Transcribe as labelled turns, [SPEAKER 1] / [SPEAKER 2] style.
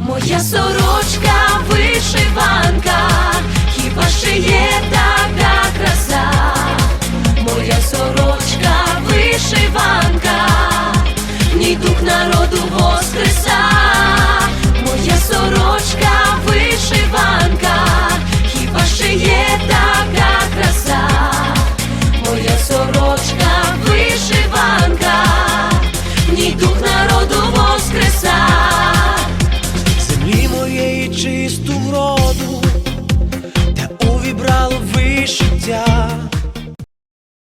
[SPEAKER 1] моя сорочка вишиванка, хіба ще є така?